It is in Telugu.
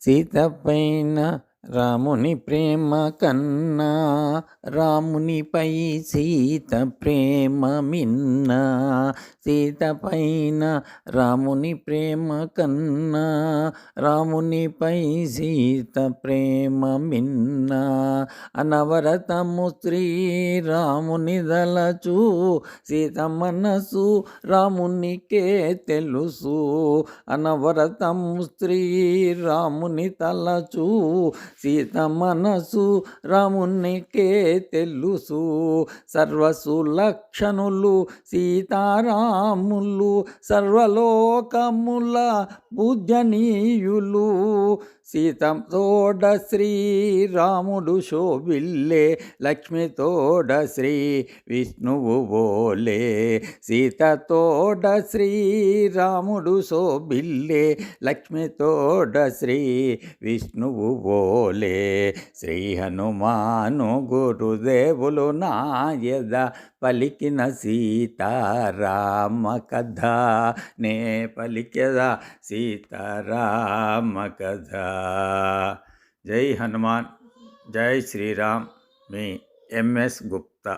సీత పైన రాముని ప్రేమ కన్నా రామునిపై సీత ప్రేమ మిన్న సీత పైన రాముని ప్రేమ కన్నా రామునిపై సీత ప్రేమ మిన్న. అనవరతము శ్రీరాముని దలచు సీత మనసు రామునికే తెలుసు. అనవరతము శ్రీరాముని తలచు సీత మనసు రామునికే తెలుసు. సర్వసు లక్షణులు సీతారాములు సర్వలోకముల పూజనీయులు. సీత తోడ శ్రీరాముడు శోభిల్లే లక్ష్మి తోడ శ్రీ విష్ణువు ఓలే సీత తోడ శ్రీరాముడు శోభిల్లే లక్ష్మి తోడ శ్రీ విష్ణువు పోలే శ్రీ హనుమాను గురుదేవులు నాయద పలికిన సీతారామ కథ నే పలికెద సీతారామ కథ జై హనుమాన్ జై శ్రీరామ్. మీ ఎంఎస్ గుప్తా.